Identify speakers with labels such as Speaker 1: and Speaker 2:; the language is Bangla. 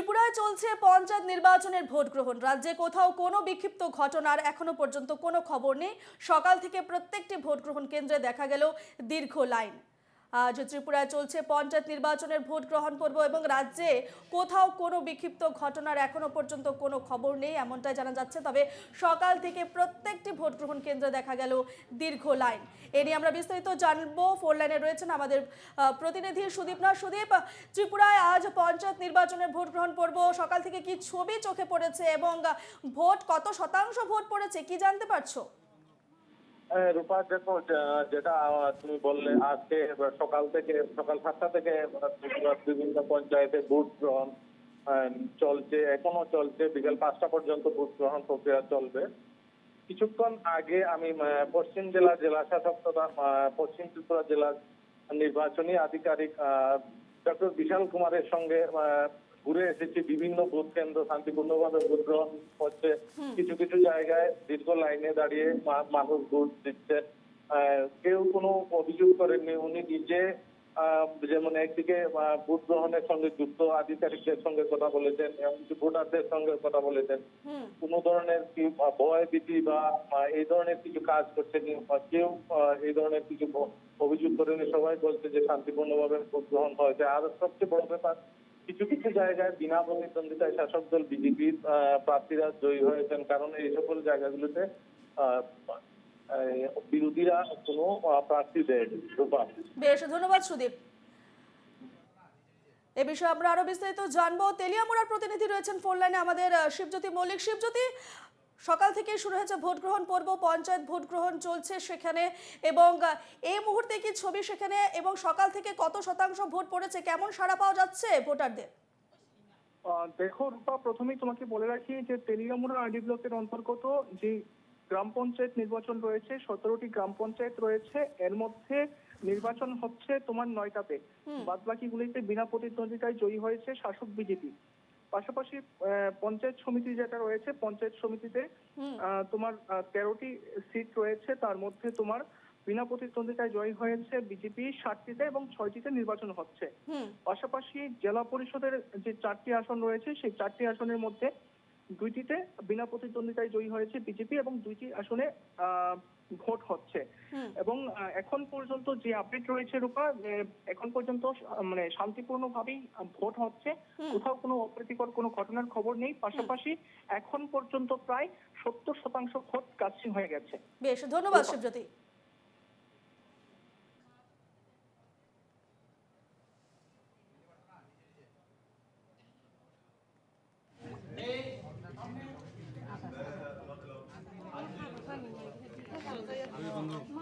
Speaker 1: ত্রিপুরায় চলছে পঞ্চায়েত নির্বাচনের ভোট গ্রহণ। রাজ্যে কোথাও কোনো বিক্ষিপ্ত ঘটনার এখনও পর্যন্ত কোনো খবর নেই। সকাল থেকে প্রত্যেকটি ভোট গ্রহণ কেন্দ্রে দেখা গেল দীর্ঘ লাইন। আজ ত্রিপুরায় চলছে পঞ্চায়েত নির্বাচনের ভোট গ্রহণ পর্ব এবং রাজ্যে কোথাও কোনো বিক্ষিপ্ত ঘটনার এখনও পর্যন্ত কোনো খবর নেই, এমনটাই জানা যাচ্ছে। তবে সকাল থেকে প্রত্যেকটি ভোট গ্রহণ কেন্দ্রে দেখা গেল দীর্ঘ লাইন। এ নিয়ে আমরা বিস্তারিত জানব। ফোর লাইনে রয়েছেন আমাদের প্রতিনিধি সুদীপ না। সুদীপ, ত্রিপুরায় আজ পঞ্চায়েত নির্বাচনের ভোট গ্রহণ পর্ব। সকাল থেকে কি ছবি চোখে পড়েছে এবং ভোট, কত শতাংশ ভোট পড়েছে, কি জানতে পারছ?
Speaker 2: রূপা, দেখো যেটা তুমি বললে, আজকে সকাল থেকে, সকাল সাতটা থেকে বিভিন্ন পঞ্চায়েতে ভোট গ্রহণ চলছে, এখনও চলছে, বিকেল পাঁচটা পর্যন্ত ভোট গ্রহণ প্রক্রিয়া চলবে। কিছুক্ষণ আগে আমি পশ্চিম জেলা জেলা শাসক তথা পশ্চিম ত্রিপুরা জেলার নির্বাচনী আধিকারিক ডক্টর বিশাল কুমারের সঙ্গে ঘুরে এসেছি বিভিন্ন ভোট কেন্দ্র শান্তিপূর্ণভাবে ভোট গ্রহণ হচ্ছে। কিছু কিছু জায়গায় দীর্ঘ লাইনে দাঁড়িয়ে মানুষ ভোট দিচ্ছে। কেউ কোনো অভিযোগ করেননি। উনি নিজে যেমন একদিকে ভোট গ্রহণের সঙ্গে যুক্ত আধিকারিকদের সঙ্গে কথা বলেছেন এমনকি ভোটারদের সঙ্গে কথা বলেছেন। কোনো ধরনের কি ভয় ভীতি বা এই ধরনের কিছু কাজ করছে কি বা কেউ এই ধরনের কিছু অভিযোগ করেনি সবাই বলছে যে শান্তিপূর্ণভাবে ভোট গ্রহণ হয়েছে। আর সবচেয়ে বড় ব্যাপার কিছু কিছু জায়গায় বিনা প্রতিদ্বন্দ্বিতায় শাসক দল বিজেপির প্রার্থীরা জয়ী হয়েছেন। কারণ এই সকল জায়গাগুলোতে বিরোধীরা কোনো প্রার্থী দেয়নি
Speaker 1: বেশ, ধন্যবাদ সুদীপ। এ বিষয়ে আমরা আরও বিস্তারিত জানব। তেলিয়ামুড়ার প্রতিনিধি রয়েছেন ফোন লাইনে আমাদের শিবজ্যোতি মল্লিক। শিবজ্যোতি সকাল থেকে শুরু হয়েছে ভোট গ্রহণ পর্ব পঞ্চায়েত ভোট গ্রহণ চলছে সেখানে এবং এই মুহূর্তে কি ছবি সেখানে এবং সকাল থেকে কত শতাংশ ভোট পড়েছে কেমন সাড়া পাওয়া যাচ্ছে ভোটারদের?
Speaker 3: দেখো রূপা প্রথমেই তোমাকে বলে রাখি যে তেলিয়ামুড়া আরডি ব্লকের অন্তর্গত যে গ্রাম পঞ্চায়েত নির্বাচন রয়েছে সতেরোটি গ্রাম পঞ্চায়েত রয়েছে এর মধ্যে নির্বাচন হচ্ছে তোমার নয়টাতে। বাদ বাকি গুলিতে বিনা প্রতিদ্বন্দ্বিতায় জয়ী হয়েছে শাসক বিজেপি। পাশাপাশি পঞ্চায়েত সমিতি যেটা রয়েছে পঞ্চায়েত সমিতিতে আহ, তোমার তেরোটি সিট রয়েছে। তার মধ্যে তোমার বিনা প্রতিদ্বন্দ্বিতায় জয়ী হয়েছে বিজেপি ষাটটিতে এবং ছয়টিতে নির্বাচন হচ্ছে। পাশাপাশি জেলা পরিষদের যে চারটি আসন রয়েছে সেই চারটি আসনের মধ্যে দুইটিতে বিনা প্রতিদ্বন্দ্বিতায় জয়ী হয়েছে বিজেপি এবং দুইটি আসনে ভোট হচ্ছে। এবং এখন পর্যন্ত যে আপডেট রয়েছে রূপা এখন পর্যন্ত মানে শান্তিপূর্ণভাবেই ভোট হচ্ছে। কোথাও কোনো অপ্রীতিকর কোনো ঘটনার খবর নেই। পাশাপাশি এখন পর্যন্ত প্রায় সত্তর শতাংশ ভোট কাস্টিং হয়ে গেছে।
Speaker 1: বেশ ধন্যবাদ শিবজ্যোতি। 오늘